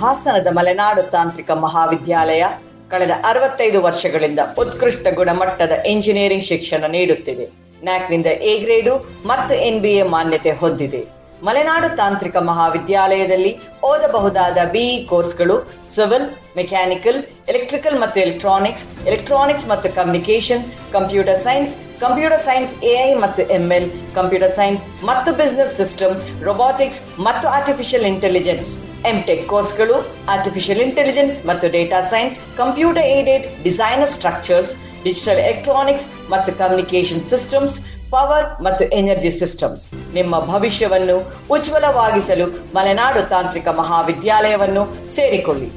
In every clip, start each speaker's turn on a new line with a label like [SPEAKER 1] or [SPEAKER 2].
[SPEAKER 1] ಹಾಸನದ ಮಲೆನಾಡು ತಾಂತ್ರಿಕ ಮಹಾವಿದ್ಯಾಲಯ ಕಳೆದ ಅರವತ್ತೈದು ವರ್ಷಗಳಿಂದ ಉತ್ಕೃಷ್ಟ ಗುಣಮಟ್ಟದ ಇಂಜಿನಿಯರಿಂಗ್ ಶಿಕ್ಷಣ ನೀಡುತ್ತಿದೆ. ನ್ಯಾಕ್ನಿಂದ ಎ ಗ್ರೇಡು ಮತ್ತು ಎ ಮಾನ್ಯತೆ ಹೊಂದಿದೆ. ಮಲೆನಾಡು ತಾಂತ್ರಿಕ ಮಹಾವಿದ್ಯಾಲಯದಲ್ಲಿ ಓದಬಹುದಾದ ಬಿಇ ಕೋರ್ಸ್ಗಳು ಸಿವಿಲ್, ಮೆಕ್ಯಾನಿಕಲ್, ಎಲೆಕ್ಟ್ರಿಕಲ್ ಮತ್ತು ಎಲೆಕ್ಟ್ರಾನಿಕ್ಸ್ ಎಲೆಕ್ಟ್ರಾನಿಕ್ಸ್ ಮತ್ತು communication computer science computer science AI ಮತ್ತು ಎಂಎಲ್ ಕಂಪ್ಯೂಟರ್ ಸೈನ್ಸ್ ಮತ್ತು ಬಿಸ್ನೆಸ್ ಸಿಸ್ಟಮ್ ರೊಬೋಟಿಕ್ಸ್ ಮತ್ತು ಆರ್ಟಿಫಿಷಿಯಲ್ ಇಂಟೆಲಿಜೆನ್ಸ್ ಎಂಟೆಕ್ ಕೋರ್ಸ್ಗಳು ಆರ್ಟಿಫಿಷಿಯಲ್ ಇಂಟೆಲಿಜೆನ್ಸ್ ಮತ್ತು data science computer aided design of structures digital electronics ಮತ್ತು communication systems power ಮತ್ತು energy systems ನಿಮ್ಮ ಭವಿಷ್ಯವನ್ನು ಉಜ್ವಲವಾಗಿಸಲು ಮಲೆನಾಡು ತಾಂತ್ರಿಕ ಮಹಾವಿದ್ಯಾಲಯವನ್ನು ಸೇರಿಕೊಳ್ಳಿ.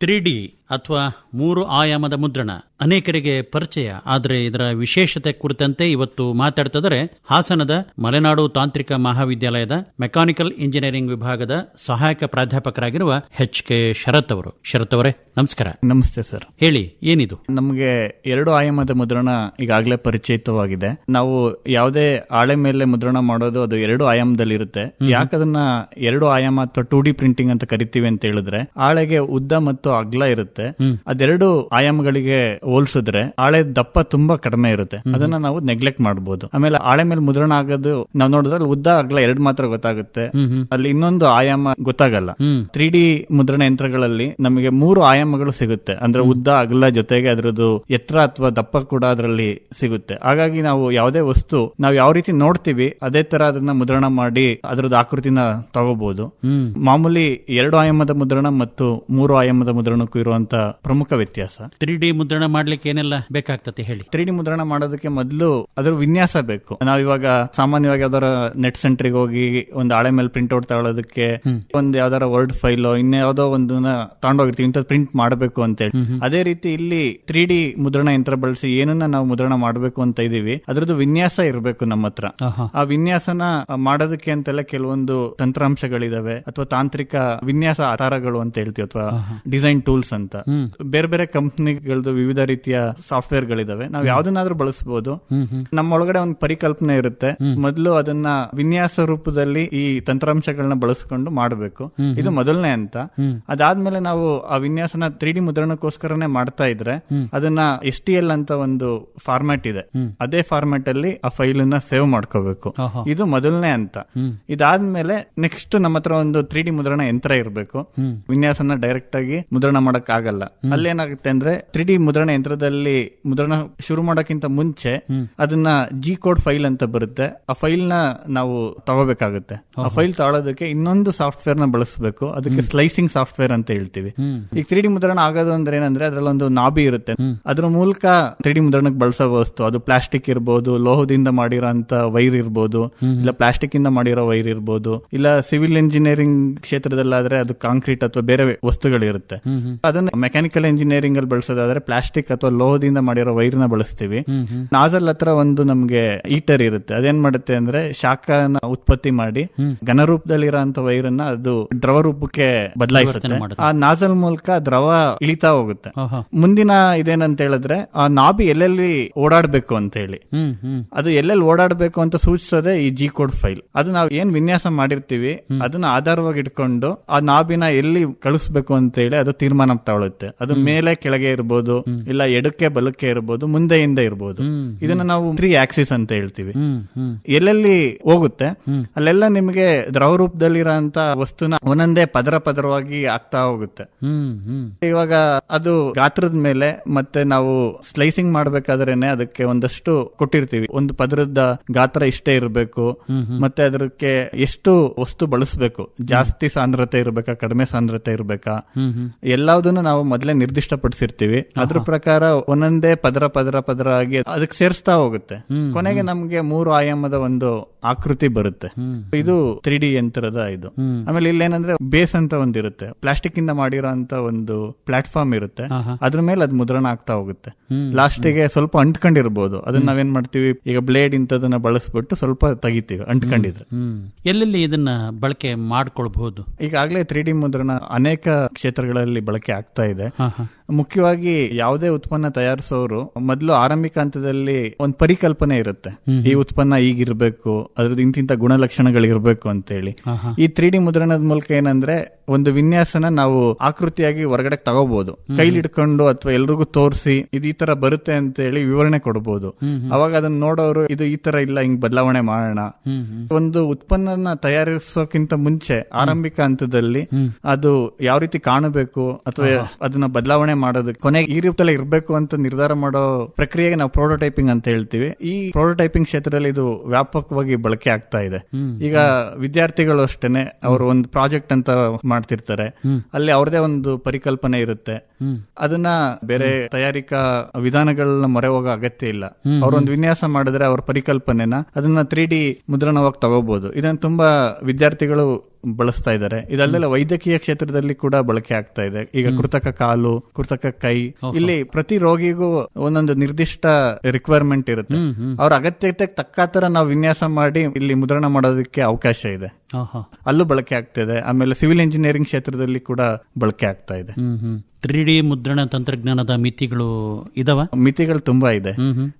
[SPEAKER 2] ತ್ರೀ ಅಥವಾ ಮೂರು ಆಯಾಮದ ಮುದ್ರಣ. ಅನೇಕರಿಗೆ ಪರಿಚಯ ಆದರೆ ಇದರ ವಿಶೇಷತೆ ಕುರಿತಂತೆ ಇವತ್ತು ಮಾತಾಡ್ತಿದ್ದಾರೆ ಹಾಸನದ ಮಲೆನಾಡು ತಾಂತ್ರಿಕ ಮಹಾವಿದ್ಯಾಲಯದ ಮೆಕ್ಯಾನಿಕಲ್ ಇಂಜಿನಿಯರಿಂಗ್ ವಿಭಾಗದ ಸಹಾಯಕ ಪ್ರಾಧ್ಯಾಪಕರಾಗಿರುವ ಎಚ್ ಕೆ ಶರತ್ ಅವರು. ಶರತ್ ಅವರೇ ನಮಸ್ಕಾರ.
[SPEAKER 3] ನಮಸ್ತೆ ಸರ್.
[SPEAKER 2] ಹೇಳಿ ಏನಿದು?
[SPEAKER 3] ನಮಗೆ ಎರಡು ಆಯಾಮದ ಮುದ್ರಣ ಈಗಾಗಲೇ ಪರಿಚಿತವಾಗಿದೆ ನಾವು ಯಾವುದೇ ಆಳೆ ಮೇಲೆ ಮುದ್ರಣ ಮಾಡೋದು ಅದು ಎರಡು ಆಯಾಮದಲ್ಲಿ ಇರುತ್ತೆ ಯಾಕದನ್ನ ಎರಡು ಆಯಾಮ ಅಥವಾ ಟೂ ಡಿ ಪ್ರಿಂಟಿಂಗ್ ಅಂತ ಕರಿತೀವಿ ಅಂತ ಹೇಳಿದ್ರೆ ಆಳೆಗೆ ಉದ್ದ ಮತ್ತು ಅಗ್ಲ ಇರುತ್ತೆ. ಅದೆರಡು ಆಯಾಮಗಳಿಗೆ ಹೋಲಿಸಿದ್ರೆ ಹಾಳೆ ದಪ್ಪ ತುಂಬಾ ಕಡಿಮೆ ಇರುತ್ತೆ. ಅದನ್ನ ನಾವು ನೆಗ್ಲೆಕ್ಟ್ ಮಾಡಬಹುದು ಆಮೇಲೆ ಹಾಳೆ ಮೇಲೆ ಮುದ್ರಣ ಆಗೋದು ನಾವು ನೋಡಿದ್ರೆ ಅಲ್ಲಿ ಉದ್ದ ಅಗ್ಲ ಎರಡು ಮಾತ್ರ ಗೊತ್ತಾಗುತ್ತೆ. ಅಲ್ಲಿ ಇನ್ನೊಂದು ಆಯಾಮ ಗೊತ್ತಾಗಲ್ಲ. ತ್ರೀ ಡಿ ಮುದ್ರಣ ಯಂತ್ರಗಳಲ್ಲಿ ನಮಗೆ ಮೂರು ಆಯಾಮಗಳು ಸಿಗುತ್ತೆ. ಅಂದ್ರೆ ಉದ್ದ ಅಗಲ ಜೊತೆಗೆ ಅದರದ್ದು ಎತ್ತರ ಅಥವಾ ದಪ್ಪ ಕೂಡ ಅದರಲ್ಲಿ ಸಿಗುತ್ತೆ. ಹಾಗಾಗಿ ನಾವು ಯಾವುದೇ ವಸ್ತು ನಾವು ಯಾವ ರೀತಿ ನೋಡ್ತೀವಿ ಅದೇ ತರ ಅದನ್ನ ಮುದ್ರಣ ಮಾಡಿ ಅದರದ್ದು ಆಕೃತಿನ ತಗೋಬಹುದು ಮಾಮೂಲಿ ಎರಡು ಆಯಾಮದ ಮುದ್ರಣ ಮತ್ತು ಮೂರು ಆಯಾಮದ ಮುದ್ರಣಕ್ಕೂ ಇರುವಂತ ಪ್ರಮುಖ ವ್ಯತ್ಯಾಸ.
[SPEAKER 2] ತ್ರೀ ಡಿ ಮುದ್ರಣ ಮಾಡ್ಲಿಕ್ಕೆ ಏನೆಲ್ಲ ಬೇಕಾಗ್ತದೆ ಹೇಳಿ.
[SPEAKER 3] ತ್ರೀ ಡಿ ಮುದ್ರಣ ಮಾಡೋದಕ್ಕೆ ಮೊದಲು ಅದರ ವಿನ್ಯಾಸ ಬೇಕು. ನಾವಿವಾಗ ಸಾಮಾನ್ಯವಾಗಿ ಅದರ ನೆಟ್ ಸೆಂಟ್ರಿಗೆ ಹೋಗಿ ಒಂದು ಹಾಳೆ ಮೇಲೆ ಪ್ರಿಂಟ್ ಔಟ್ ತಗೊಳ್ಳೋದಕ್ಕೆ ಒಂದು ಯಾವ್ದಾರ ವರ್ಡ್ ಫೈಲ್ ಇನ್ಯಾವುದೋ ಒಂದನ್ನ ತಗೊಂಡೋಗಿರ್ತೀವಿ ಇಂಥದ್ದು ಪ್ರಿಂಟ್ ಮಾಡಬೇಕು ಅಂತೇಳಿ. ಅದೇ ರೀತಿ ಇಲ್ಲಿ ತ್ರೀ ಡಿ ಮುದ್ರಣ ಯಂತ್ರ ಬಳಸಿ ಏನನ್ನ ನಾವು ಮುದ್ರಣ ಮಾಡಬೇಕು ಅಂತ ಇದೀವಿ ಅದರದ್ದು ವಿನ್ಯಾಸ ಇರಬೇಕು ನಮ್ಮ ಹತ್ರ. ಆ ವಿನ್ಯಾಸನ ಮಾಡೋದಕ್ಕೆ ಅಂತೆಲ್ಲ ಕೆಲವೊಂದು ತಂತ್ರಾಂಶಗಳಿದಾವೆ ಅಥವಾ ತಾಂತ್ರಿಕ ವಿನ್ಯಾಸ ಆಧಾರಗಳು ಅಂತ ಹೇಳ್ತೀವಿ ಅಥವಾ ಡಿಸೈನ್ ಟೂಲ್ಸ್ ಅಂತ. ಬೇರೆ ಬೇರೆ ಕಂಪ್ನಿಗಳದ್ದು ವಿವಿಧ ರೀತಿಯ ಸಾಫ್ಟ್ವೇರ್ ಗಳಿದಾವೆ ನಾವು ಯಾವ್ದನ್ನಾದ್ರೂ ಬಳಸಬಹುದು ನಮ್ಮ ಒಳಗಡೆ ಒಂದು ಪರಿಕಲ್ಪನೆ ಇರುತ್ತೆ. ಮೊದಲು ಅದನ್ನ ವಿನ್ಯಾಸ ರೂಪದಲ್ಲಿ ಈ ತಂತ್ರಾಂಶಗಳನ್ನ ಬಳಸ್ಕೊಂಡು ಮಾಡಬೇಕು. ಇದು ಮೊದಲನೇ ಅಂತ. ಅದಾದ್ಮೇಲೆ ನಾವು ಆ ವಿನ್ಯಾಸನ ತ್ರೀ ಡಿ ಮುದ್ರಣಕ್ಕೋಸ್ಕರನೇ ಮಾಡ್ತಾ ಇದ್ರೆ ಅದನ್ನ ಎಸ್ ಟಿ ಎಲ್ ಅಂತ ಒಂದು ಫಾರ್ಮ್ಯಾಟ್ ಇದೆ. ಅದೇ ಫಾರ್ಮ್ಯಾಟ್ ಅಲ್ಲಿ ಆ ಫೈಲ್ ಅನ್ನ ಸೇವ್ ಮಾಡ್ಕೋಬೇಕು. ಇದು ಮೊದಲನೇ ಅಂತ. ಇದಾದ್ಮೇಲೆ ನೆಕ್ಸ್ಟ್ ನಮ್ಮ ಹತ್ರ ಒಂದು ತ್ರೀ ಡಿ ಮುದ್ರಣ ಯಂತ್ರ ಇರಬೇಕು. ವಿನ್ಯಾಸನ ಡೈರೆಕ್ಟ್ ಆಗಿ ಮುದ್ರಣ ಮಾಡಕ್ ಆಗಲ್ಲ. ಅಲ್ಲೇನಾಗುತ್ತೆ ಅಂದ್ರೆ ತ್ರೀ ಡಿ ಮುದ್ರಣ ಯಂತ್ರದಲ್ಲಿ ಮುದ್ರಣ ಶುರು ಮಾಡೋಕ್ಕಿಂತ ಮುಂಚೆ ಅದನ್ನ ಜಿ ಕೋಡ್ ಫೈಲ್ ಅಂತ ಬರುತ್ತೆ. ಆ ಫೈಲ್ನ ನಾವು ತಗೋಬೇಕಾಗುತ್ತೆ. ಆ ಫೈಲ್ ತಗೊಳ್ಳೋದಕ್ಕೆ ಇನ್ನೊಂದು ಸಾಫ್ಟ್ವೇರ್ನ ಬಳಸಬೇಕು. ಅದಕ್ಕೆ ಸ್ಲೈಸಿಂಗ್ ಸಾಫ್ಟ್ವೇರ್ ಅಂತ ಹೇಳ್ತೀವಿ. ಈಗ ತ್ರೀ ಡಿ ಮುದ್ರಣ ಆಗೋದು ಅಂದ್ರೆ ಏನಂದ್ರೆ ಅದ್ರಲ್ಲಿ ಒಂದು ನಾಬಿ ಇರುತ್ತೆ ಅದ್ರ ಮೂಲಕ ತ್ರೀ ಡಿ ಮುದ್ರಣಕ್ಕೆ ಬಳಸೋ ವಸ್ತು. ಅದು ಪ್ಲಾಸ್ಟಿಕ್ ಇರ್ಬೋದು ಲೋಹದಿಂದ ಮಾಡಿರೋಂತ ವೈರ್ ಇರ್ಬೋದು ಇಲ್ಲ ಪ್ಲಾಸ್ಟಿಕ್ ಇಂದ ಮಾಡಿರೋ ವೈರ್ ಇರ್ಬೋದು ಇಲ್ಲ ಸಿವಿಲ್ ಇಂಜಿನಿಯರಿಂಗ್ ಕ್ಷೇತ್ರದಲ್ಲಾದ್ರೆ ಅದು ಕಾಂಕ್ರೀಟ್ ಅಥವಾ ಬೇರೆ ವಸ್ತುಗಳಿರುತ್ತೆ. ಅದನ್ನ ಮೆಕ್ಯಾನಿಕಲ್ ಇಂಜಿನಿಯರಿಂಗ್ ಅಲ್ಲಿ ಬಳಸೋದಾದ್ರೆ ಪ್ಲಾಸ್ಟಿಕ್ ಅಥವಾ ಲೋಹದಿಂದ ಮಾಡಿರೋ ವೈರ್ನ ಬಳಸ್ತೀವಿ. ನಾಜಲ್ ಹತ್ರ ಒಂದು ನಮ್ಗೆ ಈಟರ್ ಇರುತ್ತೆ. ಅದೇನ್ ಮಾಡುತ್ತೆ ಅಂದ್ರೆ ಶಾಖನ ಉತ್ಪತ್ತಿ ಮಾಡಿ ಘನರೂಪದಲ್ಲಿರೋಂತ ವೈರ್ ಅನ್ನ ಅದು ದ್ರವ ರೂಪಕ್ಕೆ ಬದಲಾಯಿಸುತ್ತೆ. ಆ ನಾಜಲ್ ಮೂಲಕ ದ್ರವ ಇಳಿತಾ ಹೋಗುತ್ತೆ. ಮುಂದಿನ ಇದೇನಂತ ಹೇಳಿದ್ರೆ ಆ ನಾಬಿ ಎಲ್ಲೆಲ್ಲಿ ಓಡಾಡ್ಬೇಕು ಅಂತ ಹೇಳಿ. ಅದು ಎಲ್ಲೆಲ್ಲಿ ಓಡಾಡ್ಬೇಕು ಅಂತ ಸೂಚಿಸೋದೆ ಈ ಜಿ ಕೋಡ್ ಫೈಲ್ ಅದು ನಾವು ಏನ್ ವಿನ್ಯಾಸ ಮಾಡಿರ್ತೀವಿ ಅದನ್ನ ಆಧಾರವಾಗಿ ಇಟ್ಕೊಂಡು ಆ ನಾಬಿನ ಎಲ್ಲಿ ಕಳಿಸ್ಬೇಕು ಅಂತ ಹೇಳಿ ಅದು ತೀರ್ಮಾನ ತಗೊಳುತ್ತೆ ಅದು ಮೇಲೆ ಕೆಳಗೆ ಇರ್ಬೋದು ಇಲ್ಲ ಎಡಕ್ಕೆ ಬಲಕ್ಕೆ ಇರ್ಬೋದು ಮುಂದೆ ಹಿಂದೆ ಇರ್ಬೋದು ಇದನ್ನ ನಾವು ತ್ರೀ ಆಕ್ಸಿಸ್ ಅಂತ ಹೇಳ್ತೀವಿ. ಎಲ್ಲೆಲ್ಲಿ ಹೋಗುತ್ತೆ ಅಲ್ಲೆಲ್ಲ ನಿಮಗೆ ದ್ರವ ರೂಪದಲ್ಲಿರೋಂತ ವಸ್ತುನ ಒಂದೊಂದೇ ಪದರ ಪದರವಾಗಿ ಆಗ್ತಾ ಹೋಗುತ್ತೆ. ಇವಾಗ ಅದು ಗಾತ್ರದ ಮೇಲೆ ಮತ್ತೆ ನಾವು ಸ್ಲೈಸಿಂಗ್ ಮಾಡ್ಬೇಕಾದ್ರೇನೆ ಅದಕ್ಕೆ ಒಂದಷ್ಟು ಕೊಟ್ಟಿರ್ತೀವಿ. ಒಂದು ಪದರದ ಗಾತ್ರ ಇಷ್ಟೇ ಇರಬೇಕು ಮತ್ತೆ ಅದಕ್ಕೆ ಎಷ್ಟು ವಸ್ತು ಬಳಸಬೇಕು ಜಾಸ್ತಿ ಸಾಂದ್ರತೆ ಇರಬೇಕಾ ಕಡಿಮೆ ಸಾಂದ್ರತೆ ಇರಬೇಕಾ ಎಲ್ಲದನ್ನು ನಾವು ನಾವು ಮೊದಲೇ ನಿರ್ದಿಷ್ಟಪಡಿಸಿರ್ತೀವಿ. ಅದ್ರ ಪ್ರಕಾರ ಒಂದೊಂದೇ ಪದರ ಪದರ ಪದರ ಆಗಿ ಅದಕ್ಕೆ ಸೇರಿಸ್ತಾ ಹೋಗುತ್ತೆ. ಕೊನೆಗೆ ನಮ್ಗೆ ಮೂರು ಆಯಾಮದ ಒಂದು ಆಕೃತಿ ಬರುತ್ತೆ. ಇದು ತ್ರೀ ಡಿ ಯಂತ್ರದ ಇದು. ಆಮೇಲೆ ಇಲ್ಲೇನಂದ್ರೆ ಬೇಸ್ ಅಂತ ಒಂದಿರುತ್ತೆ ಪ್ಲಾಸ್ಟಿಕ್ ಇಂದ ಮಾಡಿರೋ ಅಂತ ಒಂದು ಪ್ಲಾಟ್ಫಾರ್ಮ್ ಇರುತ್ತೆ. ಅದ್ರ ಮೇಲೆ ಅದು ಮುದ್ರಣ ಆಗ್ತಾ ಹೋಗುತ್ತೆ. ಲಾಸ್ಟಿಗೆ ಸ್ವಲ್ಪ ಅಂಟ್ಕೊಂಡಿರ್ಬೋದು. ಅದನ್ನ ನಾವೇನ್ ಮಾಡ್ತೀವಿ? ಈಗ ಬ್ಲೇಡ್ ಇಂಥದನ್ನ ಬಳಸ್ಬಿಟ್ಟು ಸ್ವಲ್ಪ ತೆಗಿತೀವಿ ಅಂಟ್ಕೊಂಡಿದ್ರೆ.
[SPEAKER 2] ಎಲ್ಲೆಲ್ಲಿ ಇದನ್ನ ಬಳಕೆ ಮಾಡ್ಕೊಳ್ಬಹುದು?
[SPEAKER 3] ಈಗಾಗಲೇ ತ್ರೀ ಡಿ ಮುದ್ರಣ ಅನೇಕ ಕ್ಷೇತ್ರಗಳಲ್ಲಿ ಬಳಕೆ ಆಗ್ತಾ ಇದೆ.
[SPEAKER 2] ಹಾ ಹಾ.
[SPEAKER 3] ಮುಖ್ಯವಾಗಿ ಯಾವುದೇ ಉತ್ಪನ್ನ ತಯಾರಿಸೋರು ಮೊದಲು ಆರಂಭಿಕ ಹಂತದಲ್ಲಿ ಒಂದು ಪರಿಕಲ್ಪನೆ ಇರುತ್ತೆ. ಈ ಉತ್ಪನ್ನ ಈಗಿರ್ಬೇಕು ಅದ್ರದ್ದು ಇಂತಿಂತ ಗುಣಲಕ್ಷಣಗಳಿರ್ಬೇಕು ಅಂತೇಳಿ. ಈ ತ್ರೀ ಡಿ ಮುದ್ರಣದ ಮೂಲಕ ಏನಂದ್ರೆ ಒಂದು ವಿನ್ಯಾಸನ ನಾವು ಆಕೃತಿಯಾಗಿ ಹೊರಗಡೆ ತಗೋಬಹುದು ಕೈಲಿ ಹಿಡ್ಕೊಂಡು ಅಥವಾ ಎಲ್ರಿಗೂ ತೋರಿಸಿ ಇದು ಈ ತರ ಬರುತ್ತೆ ಅಂತ ಹೇಳಿ ವಿವರಣೆ ಕೊಡಬಹುದು ಅವಾಗ ಅದನ್ನ ನೋಡೋರು ಇದು ಈ ತರ ಇಲ್ಲ ಹಿಂಗ್ ಬದಲಾವಣೆ ಮಾಡೋಣ. ಒಂದು ಉತ್ಪನ್ನ ತಯಾರಿಸೋಕ್ಕಿಂತ ಮುಂಚೆ ಆರಂಭಿಕ ಹಂತದಲ್ಲಿ ಅದು ಯಾವ ರೀತಿ ಕಾಣಬೇಕು ಅಥವಾ ಅದನ್ನ ಬದಲಾವಣೆ ಮಾಡೋದು ಕೊನೆಗೆ ಈ ರೀತಿಯಲ್ಲಿ ಇರಬೇಕು ಅಂತ ನಿರ್ಧಾರ ಮಾಡೋ ಪ್ರಕ್ರಿಯೆಗೆ ನಾವು ಪ್ರೋಟೋಟೈಪಿಂಗ್ ಅಂತ ಹೇಳ್ತೀವಿ. ಈ ಪ್ರೋಟೋಟೈಪಿಂಗ್ ಕ್ಷೇತ್ರದಲ್ಲಿ ಇದು ವ್ಯಾಪಕವಾಗಿ ಬಳಕೆ ಆಗ್ತಾ ಇದೆ. ಈಗ ವಿದ್ಯಾರ್ಥಿಗಳು ಅಷ್ಟೇನೆ ಅವರು ಒಂದು ಪ್ರಾಜೆಕ್ಟ್ ಅಂತ ಮಾಡ್ತಿರ್ತಾರೆ. ಅಲ್ಲಿ ಅವ್ರದೇ ಒಂದು ಪರಿಕಲ್ಪನೆ ಇರುತ್ತೆ. ಅದನ್ನ ಬೇರೆ ತಯಾರಿಕಾ ವಿಧಾನಗಳನ್ನ ಮೊರೆ ಹೋಗೋ ಅಗತ್ಯ ಇಲ್ಲ. ಅವ್ರೊಂದು ವಿನ್ಯಾಸ ಮಾಡಿದ್ರೆ ಅವ್ರ ಪರಿಕಲ್ಪನೆನ ಅದನ್ನ ತ್ರೀ ಡಿ ಮುದ್ರಣವಾಗಿ ತಗೋಬಹುದು ಇದನ್ನ ತುಂಬಾ ವಿದ್ಯಾರ್ಥಿಗಳು ಬಳಸ್ತಾ ಇದ್ದಾರೆ. ಇದಲ್ಲೆಲ್ಲ ವೈದ್ಯಕೀಯ ಕ್ಷೇತ್ರದಲ್ಲಿ ಕೂಡ ಬಳಕೆ ಆಗ್ತಾ ಇದೆ. ಈಗ ಕೃತಕ ಕಾಲು ಕೃತಕ ಕೈ ಇಲ್ಲಿ ಪ್ರತಿ ರೋಗಿಗೂ ಒಂದೊಂದು ನಿರ್ದಿಷ್ಟ ರಿಕ್ವೈರ್ಮೆಂಟ್ ಇರುತ್ತೆ. ಅವ್ರ ಅಗತ್ಯತೆ ತಕ್ಕ ತರ ನಾವು ವಿನ್ಯಾಸ ಮಾಡಿ ಇಲ್ಲಿ ಮುದ್ರಣ ಮಾಡೋದಕ್ಕೆ ಅವಕಾಶ ಇದೆ. ಅಲ್ಲೂ ಬಳಕೆ ಆಗ್ತಾ ಇದೆ. ಆಮೇಲೆ ಸಿವಿಲ್ ಇಂಜಿನಿಯರಿಂಗ್ ಕ್ಷೇತ್ರದಲ್ಲಿ ಕೂಡ ಬಳಕೆ ಆಗ್ತಾ ಇದೆ.
[SPEAKER 2] ತ್ರೀ ಡಿ ಮುದ್ರಣ ತಂತ್ರಜ್ಞಾನದ ಮಿತಿಗಳು ಇದಾವ?
[SPEAKER 3] ಮಿತಿಗಳು ತುಂಬಾ ಇದೆ.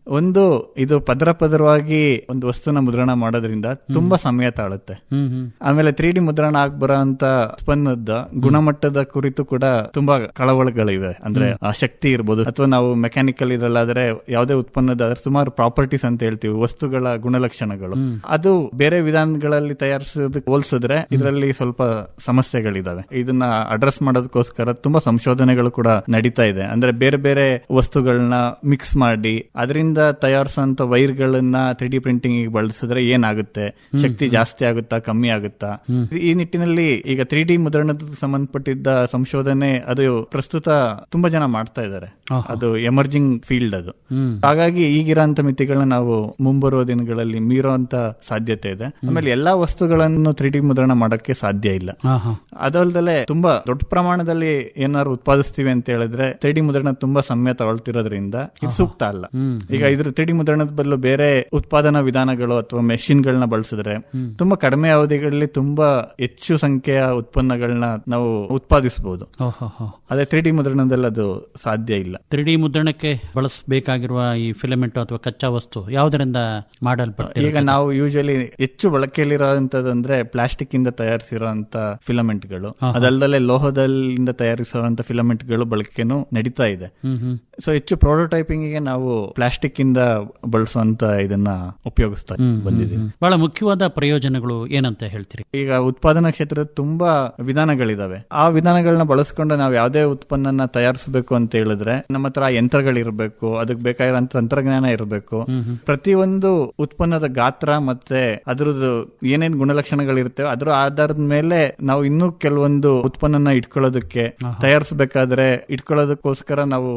[SPEAKER 3] ಒಂದು ಇದು ಪದರ ಪದರವಾಗಿ ಒಂದು ವಸ್ತುನ ಮುದ್ರಣ ಮಾಡೋದ್ರಿಂದ ತುಂಬಾ ಸಮಯ ತಾಳುತ್ತೆ. ಆಮೇಲೆ ತ್ರೀ ಡಿ ಮುದ್ರಣ ಆಗ್ ಬರೋ ಅಂತ ಉತ್ಪನ್ನದ ಗುಣಮಟ್ಟದ ಕುರಿತು ಕೂಡ ತುಂಬಾ ಕಳವಳಗಳಿವೆ. ಅಂದ್ರೆ ಆ ಶಕ್ತಿ ಇರ್ಬೋದು ಅಥವಾ ನಾವು ಮೆಕ್ಯಾನಿಕಲ್ ಇದ್ರಲ್ಲಾದ್ರೆ ಯಾವುದೇ ಉತ್ಪನ್ನದ ಸುಮಾರು ಪ್ರಾಪರ್ಟೀಸ್ ಅಂತ ಹೇಳ್ತೀವಿ ವಸ್ತುಗಳ ಗುಣಲಕ್ಷಣಗಳು. ಅದು ಬೇರೆ ವಿಧಾನಗಳಲ್ಲಿ ತಯಾರಿಸೋದಕ್ಕೆ ಹೋಲಿಸಿದ್ರೆ ಇದರಲ್ಲಿ ಸ್ವಲ್ಪ ಸಮಸ್ಯೆಗಳಿದಾವೆ. ಇದನ್ನ ಅಡ್ರೆಸ್ ಮಾಡೋದಕ್ಕೋಸ್ಕರ ತುಂಬಾ ಸಂಶೋಧನೆಗಳು ಕೂಡ ನಡೀತಾ ಇದೆ. ಅಂದ್ರೆ ಬೇರೆ ಬೇರೆ ವಸ್ತುಗಳನ್ನ ಮಿಕ್ಸ್ ಮಾಡಿ ಅದರಿಂದ ತಯಾರಿಸುವಂತ ವೈರ್ಗಳನ್ನ ತ್ರೀ ಡಿ ಪ್ರಿಂಟಿಂಗ್ ಬಳಸಿದ್ರೆ ಏನಾಗುತ್ತೆ? ಶಕ್ತಿ ಜಾಸ್ತಿ ಆಗುತ್ತಾ ಕಮ್ಮಿ ಆಗುತ್ತಾ? ಈ ನಿಟ್ಟಿನಲ್ಲಿ ಈಗ ತ್ರೀ ಡಿ ಮುದ್ರಣದ ಸಂಬಂಧಪಟ್ಟಿದ್ದ ಸಂಶೋಧನೆ ಅದು ಪ್ರಸ್ತುತ ತುಂಬಾ ಜನ ಮಾಡ್ತಾ ಇದ್ದಾರೆ. ಅದು ಎಮರ್ಜಿಂಗ್ ಫೀಲ್ಡ್ ಅದು. ಹಾಗಾಗಿ ಈಗಿರೋಂತ ಮಿತಿಗಳನ್ನ ನಾವು ಮುಂಬರುವ ದಿನಗಳಲ್ಲಿ ಮೀರುವಂತ ಸಾಧ್ಯತೆ ಇದೆ. ಆಮೇಲೆ ಎಲ್ಲಾ ವಸ್ತುಗಳನ್ನು ತ್ರೀ ಡಿ ಮುದ್ರಣ ಮಾಡಕ್ಕೆ ಸಾಧ್ಯ ಇಲ್ಲ. ಅದಲ್ದಲೆ ತುಂಬಾ ದೊಡ್ಡ ಪ್ರಮಾಣದಲ್ಲಿ ಏನಾದ್ರು ಉತ್ಪಾದಿಸ್ತೀವಿ ಅಂತ ಹೇಳಿದ್ರೆ ತ್ರೀ ಡಿ ಮುದ್ರಣ ತುಂಬಾ ಸಮಯ ತಗೊಳ್ತಿರೋದ್ರಿಂದ ಇದು ಸೂಕ್ತ ಅಲ್ಲ. ಈಗ ಇದ್ರ ತ್ರೀ ಡಿ ಮುದ್ರಣದ ಬದಲು ಬೇರೆ ಉತ್ಪಾದನಾ ವಿಧಾನಗಳು ಅಥವಾ ಮೆಷಿನ್ ಗಳನ್ನ ಬಳಸಿದ್ರೆ ತುಂಬಾ ಕಡಿಮೆ ಅವಧಿಗಳಲ್ಲಿ ತುಂಬಾ ಹೆಚ್ಚು ಸಂಖ್ಯೆಯ ಉತ್ಪನ್ನಗಳನ್ನ ನಾವು ಉತ್ಪಾದಿಸಬಹುದು ಅದೇ ತ್ರೀ ಡಿ ಮುದ್ರಣದಲ್ಲಿ ಅದು ಸಾಧ್ಯ ಇಲ್ಲ.
[SPEAKER 2] ತ್ರೀ ಡಿ ಮುದ್ರಣಕ್ಕೆ ಬಳಸಬೇಕಾಗಿರುವ ಈ ಫಿಲಮೆಂಟ್ ಅಥವಾ ಕಚ್ಚಾ ವಸ್ತು ಯಾವುದರಿಂದ ಮಾಡಲ್ಪಟ್ಟ
[SPEAKER 3] ಈಗ ನಾವು ಯೂಶಲಿ ಹೆಚ್ಚು ಬಳಕೆಯಲ್ಲಿರುವಂತದಂದ್ರೆ ಪ್ಲಾಸ್ಟಿಕ್ ಇಂದ ತಯಾರಿಸಿರುವಂತ ಫಿಲಮೆಂಟ್ಗಳು ಅದಲ್ಲದೆ ಲೋಹದಲ್ಲಿಂದ ತಯಾರಿಸುವಂತ ಫಿಲಮೆಂಟ್ ಗಳು ಬಳಕೆನೂ ನಡೀತಾ ಇದೆ. ಸೊ ಹೆಚ್ಚು ಪ್ರೋಟೋಟೈಪಿಂಗ್ಗೆ ನಾವು ಪ್ಲಾಸ್ಟಿಕ್ ಇಂದ ಬಳಸುವಂತ ಇದನ್ನ ಉಪಯೋಗಿಸ್ತಾ ಬಂದಿದ್ದೀವಿ.
[SPEAKER 2] ಬಹಳ ಮುಖ್ಯವಾದ ಪ್ರಯೋಜನಗಳು ಏನಂತ ಹೇಳ್ತೀರಿ?
[SPEAKER 3] ಈಗ ಉತ್ಪಾದನಾ ಕ್ಷೇತ್ರದ ತುಂಬಾ ವಿಧಾನಗಳಿದಾವೆ. ಆ ವಿಧಾನಗಳನ್ನ ಬಳಸ್ಕೊಂಡು ನಾವು ಯಾವುದೇ ಉತ್ಪನ್ನ ತಯಾರಿಸಬೇಕು ಅಂತ ಹೇಳಿದ್ರೆ ನಮ್ಮ ಹತ್ರ ಯಂತ್ರಗಳಿರ್ಬೇಕು ಅದಕ್ಕೆ ಬೇಕಾಗಿರೋ ತಂತ್ರಜ್ಞಾನ ಇರಬೇಕು. ಪ್ರತಿಯೊಂದು ಉತ್ಪನ್ನದ ಗಾತ್ರ ಮತ್ತೆ ಅದ್ರದ್ದು ಏನೇನ್ ಗುಣಲಕ್ಷಣಗಳಿರ್ತವೆ ಅದ್ರ ಆಧಾರದ ಮೇಲೆ ನಾವು ಇನ್ನೂ ಕೆಲವೊಂದು ಉತ್ಪನ್ನ ಇಟ್ಕೊಳ್ಳೋದಕ್ಕೆ ತಯಾರಿಸಬೇಕಾದ್ರೆ ಇಟ್ಕೊಳ್ಳೋದಕ್ಕೋಸ್ಕರ ನಾವು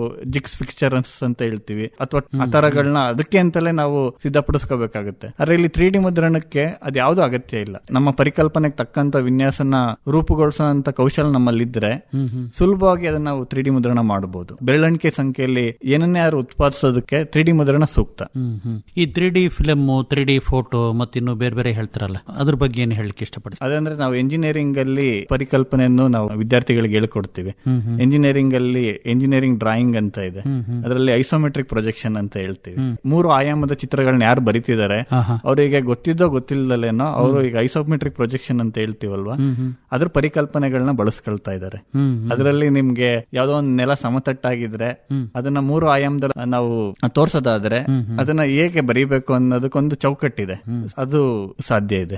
[SPEAKER 3] ಜಿಕ್ಸ್ ಫಿಕ್ಸ್ಚರ್ಸ್ ಅಂತ ಹೇಳ್ತೀವಿ. ಅಥವಾ ಆತರಗಳನ್ನ ಅದಕ್ಕೆ ಅಂತಲೇ ನಾವು ಸಿದ್ಧಪಡಿಸ್ಕೋಬೇಕಾಗುತ್ತೆ. ಆದ್ರೆ ಇಲ್ಲಿ ತ್ರೀ ಡಿ ಮುದ್ರಣಕ್ಕೆ ಅದು ಯಾವ್ದು ಅಗತ್ಯ ಇಲ್ಲ. ನಮ್ಮ ಪರಿಕಲ್ಪನೆಗೆ ತಕ್ಕಂತ ವಿನ್ಯಾಸನ ರೂಪುಗೊಳಿಸುವಂತ ಕೌಶಲ ನಮ್ಮಲ್ಲಿದ್ರೆ ಸುಲಭವಾಗಿ ಅದನ್ನ ನಾವು ತ್ರೀ ಡಿ ಮುದ್ರಣ ಮಾಡಬಹುದು ಬೆರಳಿಕೆ ಸಂಖ್ಯೆಯಲ್ಲಿ ಏನನ್ನೇ ಯಾರು ಉತ್ಪಾದಿಸೋದಕ್ಕೆ ತ್ರೀ ಡಿ ಮುದ್ರಣ ಸೂಕ್ತ.
[SPEAKER 2] ಈ three D film three D photo ಮತ್ತಿನ್ನು ಬೇರೆ ಬೇರೆ ಹೇಳ್ತಾರಲ್ಲ ಅದ್ರ ಬಗ್ಗೆ ಏನು ಹೇಳಕ್ಕೆ ಇಷ್ಟಪಡ್ತೀವಿ
[SPEAKER 3] ಅದಂದ್ರೆ ನಾವು ಎಂಜಿನಿಯರಿಂಗ್ ಅಲ್ಲಿ ಪರಿಕಲ್ಪನೆಯನ್ನು ನಾವು ವಿದ್ಯಾರ್ಥಿಗಳಿಗೆ ಹೇಳ್ಕೊಡ್ತೀವಿ. ಎಂಜಿನಿಯರಿಂಗ್ ಅಲ್ಲಿ ಎಂಜಿನಿಯರಿಂಗ್ ಡ್ರಾಯಿಂಗ್ ಅಂತ ಇದೆ. ಅದರಲ್ಲಿ ಐಸೋಮೆಟ್ರಿಕ್ ಪ್ರೊಜೆಕ್ಷನ್ ಅಂತ ಹೇಳ್ತೀವಿ. ಮೂರು ಆಯಾಮದ ಚಿತ್ರಗಳನ್ನ ಯಾರು ಬರಿತಿದ್ದಾರೆ ಅವರಿಗೆ ಗೊತ್ತಿದ್ದೋ ಗೊತ್ತಿಲ್ಲದಲ್ಲೇನೋ ಅವರು ಈಗ ಐಸೋಮೆಟ್ರಿಕ್ ಪ್ರೊಜೆಕ್ಷನ್ ಅಂತ ಹೇಳ್ತೀವಲ್ವಾ? ಅದ್ರ ಪರಿಕಲ್ಪನೆಗಳನ್ನ ಬಳಸ್ಕೊಳ್ತಾ ಇದ್ದಾರೆ. ಅದರಲ್ಲಿ ನಿಮ್ಗೆ ಯಾವ್ದೋ ಒಂದು ನೆಲ ಸಮತಟ್ಟಾಗಿದ್ರೆ ಅದನ್ನ ಮೂರು ಆಯಾಮದಲ್ಲಿ ನಾವು ತೋರ್ಸೋದಾದ್ರೆ ಅದನ್ನ ಹೇಗೆ ಬರೀಬೇಕು ಅನ್ನೋದಕ್ಕೊಂದು ಚೌಕಟ್ಟಿದೆ. ಅದು ಸಾಧ್ಯ ಇದೆ.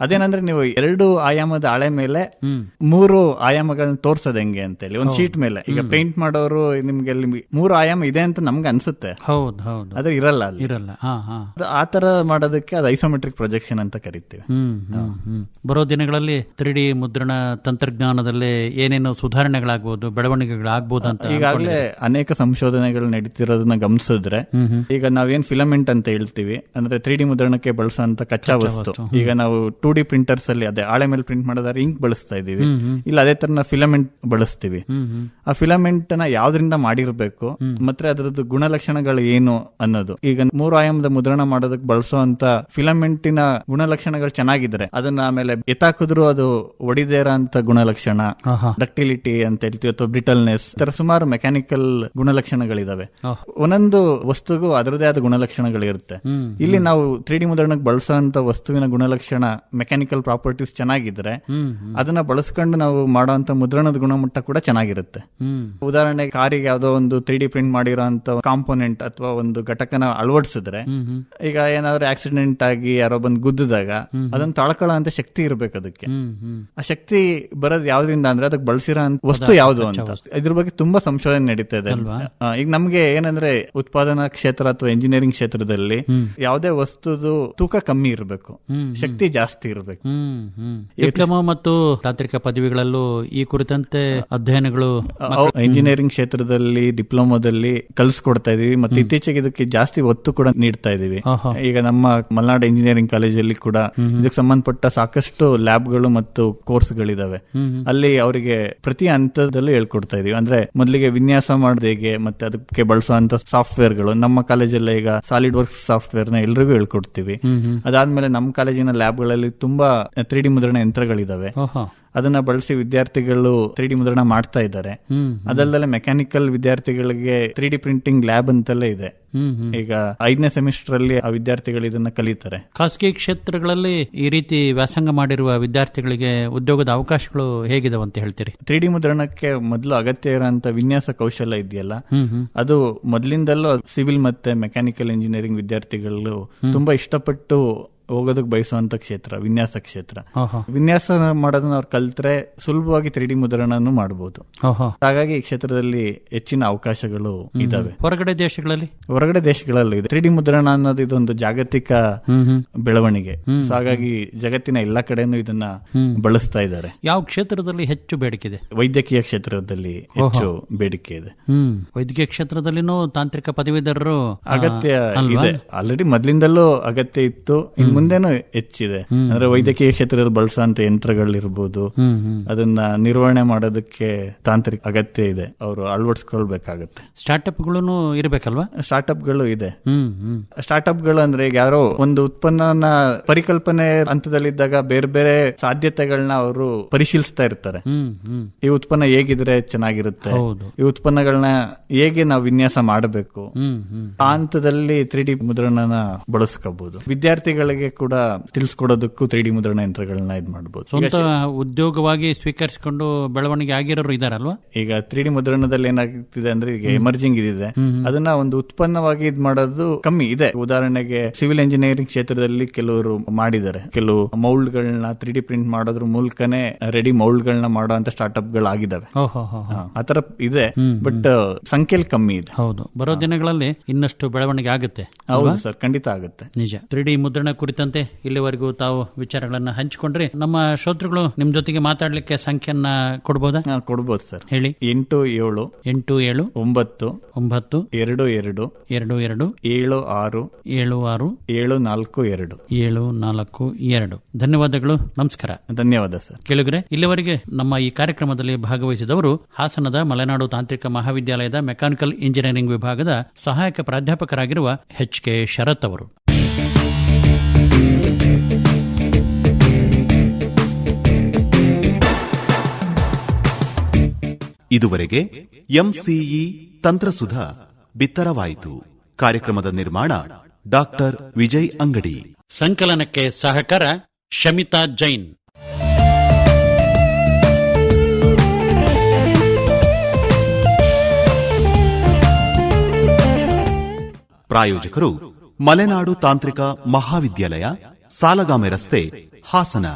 [SPEAKER 3] ಅದೇನಂದ್ರೆ ನೀವು ಎರಡು ಆಯಾಮದ ಹಾಳೆ ಮೇಲೆ ಮೂರು ಆಯಾಮಗಳನ್ನ ತೋರ್ಸೋದ್ ಹೆಂಗೆ ಅಂತೇಳಿ ಒಂದ್ ಶೀಟ್ ಮೇಲೆ. ಈಗ ಪೇಂಟ್ ಮಾಡೋರು ನಿಮ್ಗೆ ಅಲ್ಲಿ ಮೂರು ಆಯಾಮ ಇದೆ ಅಂತ ನಮ್ಗೆ ಅನ್ಸುತ್ತೆ.
[SPEAKER 2] ಹೌದು ಹೌದು.
[SPEAKER 3] ಆದ್ರೆ ಇರಲ್ಲ ಅಲ್ಲಿ.
[SPEAKER 2] ಇರಲ್ಲ.
[SPEAKER 3] ಆ ತರ ಮಾಡೋದಕ್ಕೆ ಅದು ಐಸೋಮೆಟ್ರಿಕ್ ಪ್ರೊಜೆಕ್ಷನ್ ಅಂತ ಕರಿತೀವಿ.
[SPEAKER 2] ಬರೋ ದಿನಗಳಲ್ಲಿ ತ್ರೀ ಡಿ ಮುದ್ರಣ ತಂತ್ರಜ್ಞಾನದಲ್ಲಿ ಏನೇನು ಸುಧಾರಣೆಗಳಾಗ್ಬೋದು ಬೆಳವಣಿಗೆಗಳಾಗ್ಬೋದು ಅಂತ
[SPEAKER 3] ಈಗಾಗಲೇ ಅನೇಕ ಸಂಶೋಧನೆಗಳು ನಡೀತಿರೋದನ್ನ ಗಮನಿಸಿದ್ರೆ ಈಗ ನಾವೇನ್ ಫಿಲಮೆಂಟ್ ಅಂತ ಹೇಳ್ತೀವಿ ಅಂದ್ರೆ ತ್ರೀ ಡಿ ಮುದ್ರಣಕ್ಕೆ ಬಳಸುವಂತ ಕಚ್ಚಾ ವಸ್ತು. ಈಗ ನಾವು ಟೂ ಡಿ ಪ್ರಿಂಟರ್ಸ್ ಅಲ್ಲಿ ಅದೇ ಆಳೆ ಮೇಲೆ ಪ್ರಿಂಟ್ ಮಾಡೋದಾದ್ರೆ ಇಂಕ್ ಬಳಸ್ತಾ ಇದೀವಿ ಇಲ್ಲ ಅದೇ ತರ ಫಿಲಮೆಂಟ್ ಬಳಸ್ತೀವಿ. ಆ ಫಿಲಮೆಂಟ್ನ ಯಾವ್ದ್ರಿಂದ ಮಾಡಿರ್ಬೇಕು? ಮತ್ತೆ ಅದರದ್ದು ಗುಣಲಕ್ಷಣಗಳು ಏನು ಅನ್ನೋದು. ಈಗ ಮೂರು ಆಯಾಮದ ಮುದ್ರಣ ಮಾಡೋದಕ್ಕೆ ಬಳಸುವಂತ ಫಿಲಮೆಂಟಿನ ಗುಣಲಕ್ಷಣಗಳು ಚೆನ್ನಾಗಿದ್ರೆ ಅದನ್ನ ಆಮೇಲೆ ಎತ್ತಾಕಿದ್ರು ಅದು ಒಡಿದೇರ ಅಂತ ಗುಣಲಕ್ಷಣ. ಡಕ್ಟಿಲಿಟಿ ಅಂತ ಹೇಳ್ತೀವಿ ಅಥವಾ ಬ್ರಿಟಲ್ನೆಸ್ ತರ ಸುಮಾರು ಮೆಕ್ಯಾನಿಕಲ್ ಗುಣಲಕ್ಷಣಗಳಿದಾವೆ. ಒಂದೊಂದು ವಸ್ತುಗೂ ಅದರದೇ ಆದ ಗುಣಲಕ್ಷಣಗಳಿರುತ್ತೆ. ಇಲ್ಲಿ ನಾವು ತ್ರೀ ಡಿ ಮುದ್ರಣಕ್ಕೆ ಬಳಸುವಂತ ವಸ್ತುವಿನ ಗುಣಲಕ್ಷಣ ಮೆಕ್ಯಾನಿಕಲ್ ಪ್ರಾಪರ್ಟೀಸ್ ಚೆನ್ನಾಗಿದ್ರೆ ಅದನ್ನ ಬಳಸ್ಕೊಂಡು ನಾವು ಮಾಡುವಂತ ಮುದ್ರಣದ ಗುಣಮಟ್ಟ ಕೂಡ ಚೆನ್ನಾಗಿರುತ್ತೆ.
[SPEAKER 2] ಉದಾಹರಣೆಗೆ
[SPEAKER 3] ಉದಾಹರಣೆ ಕಾರಿಗೆ ಯಾವುದೋ ಒಂದು ತ್ರೀ ಡಿ ಪ್ರಿಂಟ್ ಮಾಡಿರೋ ಕಾಂಪೋನೆಂಟ್ ಅಥವಾ ಒಂದು ಘಟಕನ ಅಳವಡಿಸಿದ್ರೆ ಈಗ ಏನಾದ್ರು ಆಕ್ಸಿಡೆಂಟ್ ಆಗಿ ಯಾರೋ ಬಂದು ಗುದ್ದಿದಾಗ ಅದನ್ನ ತಾಳ್ಕೊಳ್ಳೋ ಅಂತ ಶಕ್ತಿ ಇರಬೇಕು ಅದಕ್ಕೆ. ಆ ಶಕ್ತಿ ಬರೋದು ಯಾವ್ದ್ರಿಂದ ಅಂದ್ರೆ ಅದಕ್ಕೆ ಬಳಸಿರೋ ವಸ್ತು ಯಾವ್ದು ಅಂತ. ಇದ್ರ ಬಗ್ಗೆ ತುಂಬಾ ಸಂಶೋಧನೆ ನಡೀತಾ ಇದೆ. ಈಗ ನಮ್ಗೆ ಏನಂದ್ರೆ ಉತ್ಪಾದನಾ ಕ್ಷೇತ್ರ ಅಥವಾ ಇಂಜಿನಿಯರಿಂಗ್ ಕ್ಷೇತ್ರದಲ್ಲಿ ಯಾವುದೇ ವಸ್ತುದು ತೂಕ ಕಮ್ಮಿ ಇರಬೇಕು. ಶಕ್ತಿ ಜಾಸ್ತಿ ಇರಬೇಕು.
[SPEAKER 2] ಡಿಪ್ಲೊಮಾ ಮತ್ತು ತಾಂತ್ರಿಕ ಪದವಿಗಳಲ್ಲೂ ಈ ಕುರಿತಂತೆ ಅಧ್ಯಯನಗಳು
[SPEAKER 3] ಇಂಜಿನಿಯರಿಂಗ್ ಕ್ಷೇತ್ರದಲ್ಲಿ ಡಿಪ್ಲೊಮಾದಲ್ಲಿ ಕಲಿಸ್ಕೊಡ್ತಾ ಇದೀವಿ. ಮತ್ತೆ ಇತ್ತೀಚೆಗೆ ಇದಕ್ಕೆ ಜಾಸ್ತಿ ಒತ್ತು ಕೂಡ ನೀಡ್ತಾ ಇದೀವಿ. ಈಗ ನಮ್ಮ ಮಲ್ನಾಡ್ ಇಂಜಿನಿಯರಿಂಗ್ ಕಾಲೇಜಲ್ಲಿ ಕೂಡ ಇದಕ್ಕೆ ಸಂಬಂಧಪಟ್ಟ ಸಾಕಷ್ಟು ಲ್ಯಾಬ್ಗಳು ಮತ್ತು ಕೋರ್ಸ್ಗಳಿದಾವೆ. ಅಲ್ಲಿ ಅವರಿಗೆ ಪ್ರತಿ ಹಂತದಲ್ಲೂ ಹೇಳ್ಕೊಡ್ತಾ ಇದೀವಿ. ಅಂದ್ರೆ ಮೊದಲಿಗೆ ವಿನ್ಯಾಸ ಮಾಡೋದು ಹೇಗೆ ಮತ್ತೆ ಅದಕ್ಕೆ ಬಳಸುವಂತ ಸಾಫ್ಟ್ವೇರ್ಗಳು ನಮ್ಮ ಕಾಲೇಜಲ್ಲಿ ಈಗ ಸಾಲಿಡ್ ವರ್ಕ್ ಸಾಫ್ಟ್ವೇರ್ನ ಎಲ್ರಿಗೂ ಹೇಳ್ಕೊಡ್ತೀವಿ ಅದಾದ್ಮೇಲೆ ನಮ್ಮ ಕಾಲೇಜಿನ ಲ್ಯಾಬ್ಗಳಲ್ಲಿ ತುಂಬಾ ತ್ರೀ ಡಿ ಮುದ್ರಣ ಯಂತ್ರಗಳಿದಾವೆ. ಅದನ್ನ ಬಳಸಿ ವಿದ್ಯಾರ್ಥಿಗಳು ತ್ರೀ ಡಿ ಮುದ್ರಣ ಮಾಡ್ತಾ ಇದ್ದಾರೆ. ಅದಲ್ಲದೆ ಮೆಕ್ಯಾನಿಕಲ್ ವಿದ್ಯಾರ್ಥಿಗಳಿಗೆ ತ್ರೀ ಡಿ ಪ್ರಿಂಟಿಂಗ್ ಲ್ಯಾಬ್ ಅಂತಲೇ ಇದೆ ಈಗ ಐದನೇ ಸೆಮಿಸ್ಟರ್ ಅಲ್ಲಿ ಆ ವಿದ್ಯಾರ್ಥಿಗಳು ಇದನ್ನ ಕಲಿತಾರೆ.
[SPEAKER 2] ಖಾಸಗಿ ಕ್ಷೇತ್ರಗಳಲ್ಲಿ ಈ ರೀತಿ ವ್ಯಾಸಂಗ ಮಾಡಿರುವ ವಿದ್ಯಾರ್ಥಿಗಳಿಗೆ ಉದ್ಯೋಗದ ಅವಕಾಶಗಳು ಹೇಗಿದಾವೆ ಅಂತ ಹೇಳ್ತೀರಿ?
[SPEAKER 3] ತ್ರೀ ಡಿ ಮುದ್ರಣಕ್ಕೆ ಮೊದಲು ಅಗತ್ಯ ಇರುವಂತಹ ವಿನ್ಯಾಸ ಕೌಶಲ್ಯ ಇದೆಯಲ್ಲ? ಅದು ಮೊದಲಿಂದಲೂ ಸಿವಿಲ್ ಮತ್ತೆ ಮೆಕ್ಯಾನಿಕಲ್ ಇಂಜಿನಿಯರಿಂಗ್ ವಿದ್ಯಾರ್ಥಿಗಳು ತುಂಬಾ ಇಷ್ಟಪಟ್ಟು ಹೋಗೋದಕ್ಕೆ ಬಯಸುವಂತ ಕ್ಷೇತ್ರ ವಿನ್ಯಾಸ ಕ್ಷೇತ್ರ. ವಿನ್ಯಾಸ ಮಾಡೋದನ್ನ ಅವ್ರು ಕಲ್ತ್ರೆ ಸುಲಭವಾಗಿ ತ್ರೀ ಡಿ ಮುದ್ರಣನು ಮಾಡಬಹುದು ಹಾಗಾಗಿ ಈ ಕ್ಷೇತ್ರದಲ್ಲಿ ಹೆಚ್ಚಿನ ಅವಕಾಶಗಳು ಇದಾವೆ.
[SPEAKER 2] ಹೊರಗಡೆ ದೇಶಗಳಲ್ಲಿ?
[SPEAKER 3] ಹೊರಗಡೆ ದೇಶಗಳಲ್ಲಿ ತ್ರೀ ಡಿ ಮುದ್ರಣ ಅನ್ನೋದು ಇದೊಂದು ಜಾಗತಿಕ ಬೆಳವಣಿಗೆ. ಸೊ ಹಾಗಾಗಿ ಜಗತ್ತಿನ ಎಲ್ಲಾ ಕಡೆನೂ ಇದನ್ನ ಬಳಸ್ತಾ ಇದ್ದಾರೆ.
[SPEAKER 2] ಯಾವ ಕ್ಷೇತ್ರದಲ್ಲಿ ಹೆಚ್ಚು ಬೇಡಿಕೆ ಇದೆ?
[SPEAKER 3] ವೈದ್ಯಕೀಯ ಕ್ಷೇತ್ರದಲ್ಲಿ ಹೆಚ್ಚು ಬೇಡಿಕೆ ಇದೆ.
[SPEAKER 2] ವೈದ್ಯಕೀಯ ಕ್ಷೇತ್ರದಲ್ಲಿನೂ ತಾಂತ್ರಿಕ ಪದವೀಧರರು
[SPEAKER 3] ಅಗತ್ಯ ಇದೆ. ಆಲ್ರೆಡಿ ಮೊದಲಿಂದಲೂ ಅಗತ್ಯ ಇತ್ತು. ಮುಂದೆನೂ ಹೆಚ್ಚಿದೆ. ಅಂದ್ರೆ ವೈದ್ಯಕೀಯ ಕ್ಷೇತ್ರದಲ್ಲಿ ಬಳಸುವಂತ ಯಂತ್ರಗಳಿರ್ಬೋದು ಅದನ್ನ ನಿರ್ವಹಣೆ ಮಾಡೋದಕ್ಕೆ ತಾಂತ್ರಿಕ ಅಗತ್ಯ ಇದೆ. ಅವರು ಅಳವಡಿಸ್ಕೊಳ್ಬೇಕಾಗತ್ತೆ.
[SPEAKER 2] ಸ್ಟಾರ್ಟ್ಅಪ್ಗಳು ಇರಬೇಕಲ್ವಾ?
[SPEAKER 3] ಸ್ಟಾರ್ಟ್ಅಪ್ಗಳು ಇದೆ.
[SPEAKER 2] ಸ್ಟಾರ್ಟ್ಅಪ್ಗಳು
[SPEAKER 3] ಸ್ಟಾರ್ಟ್ಅಪ್ಗಳು ಅಂದ್ರೆ ಈಗ ಯಾರೋ ಒಂದು ಉತ್ಪನ್ನನ ಪರಿಕಲ್ಪನೆ ಹಂತದಲ್ಲಿದ್ದಾಗ ಬೇರೆ ಬೇರೆ ಸಾಧ್ಯತೆಗಳನ್ನ ಅವರು ಪರಿಶೀಲಿಸ್ತಾ ಇರ್ತಾರೆ. ಈ ಉತ್ಪನ್ನ ಹೇಗಿದ್ರೆ ಚೆನ್ನಾಗಿರುತ್ತೆ? ಈ ಉತ್ಪನ್ನಗಳನ್ನ ಹೇಗೆ ನಾವು ವಿನ್ಯಾಸ ಮಾಡಬೇಕು? ಆ ಹಂತದಲ್ಲಿ ತ್ರೀ ಡಿ ಮುದ್ರಣನ ಬಳಸ್ಕೋಬಹುದು ವಿದ್ಯಾರ್ಥಿಗಳಿಗೆ ಕೂಡ ತಿಳಿಸ್ಕೊಡೋದಕ್ಕೂ ತ್ರೀ ಡಿ ಮುದ್ರಣ ಯಂತ್ರಗಳನ್ನ ಇದ್ ಮಾಡಬಹುದು
[SPEAKER 2] ಸ್ವಂತ ಉದ್ಯೋಗವಾಗಿ ಸ್ವೀಕರಿಸಿಕೊಂಡು ಬೆಳವಣಿಗೆ ಆಗಿರೋರು ಇದಾರಲ್ವಾ?
[SPEAKER 3] ಈಗ ತ್ರೀ ಡಿ ಮುದ್ರಣದಲ್ಲಿ ಏನಾಗ್ತಿದೆ ಅಂದ್ರೆ ಈಗ ಎಮರ್ಜಿಂಗ್ ಇದೆ ಅದನ್ನ ಒಂದು ಉತ್ಪನ್ನವಾಗಿ ಇದ್ ಮಾಡೋದು ಕಮ್ಮಿ ಇದೆ. ಉದಾಹರಣೆಗೆ ಸಿವಿಲ್ ಇಂಜಿನಿಯರಿಂಗ್ ಕ್ಷೇತ್ರದಲ್ಲಿ ಕೆಲವರು ಮಾಡಿದ್ದಾರೆ. ಕೆಲವು ಮೌಲ್ಡ್ ಗಳನ್ನ ತ್ರೀ ಡಿ ಪ್ರಿಂಟ್ ಮಾಡೋದ್ರ ಮೂಲಕನೇ ರೆಡಿ ಮೌಲ್ಡ್ ಗಳನ್ನ ಮಾಡುವಂತ ಸ್ಟಾರ್ಟ್ಅಪ್ ಗಳಾಗಿದ್ದಾವೆ. ಆತರ ಇದೆ. ಬಟ್ ಸಂಖ್ಯೆಯಲ್ಲಿ ಕಮ್ಮಿ ಇದೆ.
[SPEAKER 2] ಹೌದು. ಬರೋ ದಿನಗಳಲ್ಲಿ ಇನ್ನಷ್ಟು ಬೆಳವಣಿಗೆ ಆಗುತ್ತೆ
[SPEAKER 3] ಹೌದು ಸರ್ ಖಂಡಿತ ಆಗುತ್ತೆ.
[SPEAKER 2] ನಿಜ. ತ್ರೀ ಡಿ ಮುದ್ರಣ ಕುರಿತಂತೆ ಇಲ್ಲಿವರೆಗೂ ತಾವು ವಿಚಾರಗಳನ್ನು ಹಂಚಿಕೊಂಡ್ರೆ ನಮ್ಮ ಶ್ರೋತೃಗಳು ನಿಮ್ ಜೊತೆಗೆ ಮಾತಾಡಲಿಕ್ಕೆ ಸಂಖ್ಯೆಯನ್ನ ಕೊಡ್ಬೋದಾ?
[SPEAKER 3] ಕೊಡಬಹುದು ಕೊಡ್ಬೋದು ಸರ್.
[SPEAKER 2] ಹೇಳಿ.
[SPEAKER 3] ಎಂಟು ಏಳು
[SPEAKER 2] ಎಂಟು ಏಳು
[SPEAKER 3] ಒಂಬತ್ತು
[SPEAKER 2] ಒಂಬತ್ತು
[SPEAKER 3] ಎರಡು ಎರಡು
[SPEAKER 2] ಎರಡು ಎರಡು
[SPEAKER 3] ಏಳು ಆರು
[SPEAKER 2] ಏಳು ಆರು
[SPEAKER 3] ಏಳು ನಾಲ್ಕು ಎರಡು.
[SPEAKER 2] ಏಳು ನಾಲ್ಕು ಎರಡು. ಧನ್ಯವಾದಗಳು. ನಮಸ್ಕಾರ.
[SPEAKER 3] ಧನ್ಯವಾದ ಸರ್.
[SPEAKER 2] ಕೇಳುಗರೆ ಇಲ್ಲಿವರೆಗೆ ನಮ್ಮ ಈ ಕಾರ್ಯಕ್ರಮದಲ್ಲಿ ಭಾಗವಹಿಸಿದವರು ಹಾಸನದ ಮಲೆನಾಡು ತಾಂತ್ರಿಕ ಮಹಾವಿದ್ಯಾಲಯದ ಮೆಕ್ಯಾನಿಕಲ್ ಇಂಜಿನಿಯರಿಂಗ್ ವಿಭಾಗದ ಸಹಾಯಕ ಪ್ರಾಧ್ಯಾಪಕರಾಗಿರುವ ಎಚ್ ಕೆ ಶರತ್ ಅವರು.
[SPEAKER 4] ಇದುವರೆಗೆ ಎಂಸಿಇ ತಂತ್ರಸುಧ ಬಿತ್ತರವಾಯಿತು. ಕಾರ್ಯಕ್ರಮದ ನಿರ್ಮಾಣ ಡಾಕ್ಟರ್ ವಿಜಯ್ ಅಂಗಡಿ.
[SPEAKER 2] ಸಂಕಲನಕ್ಕೆ ಸಹಕಾರ ಶಮಿತಾ ಜೈನ್.
[SPEAKER 4] ಪ್ರಾಯೋಜಕರು ಮಲೆನಾಡು ತಾಂತ್ರಿಕ ಮಹಾವಿದ್ಯಾಲಯ ಸಾಲಗಾಮೆ ರಸ್ತೆ ಹಾಸನ.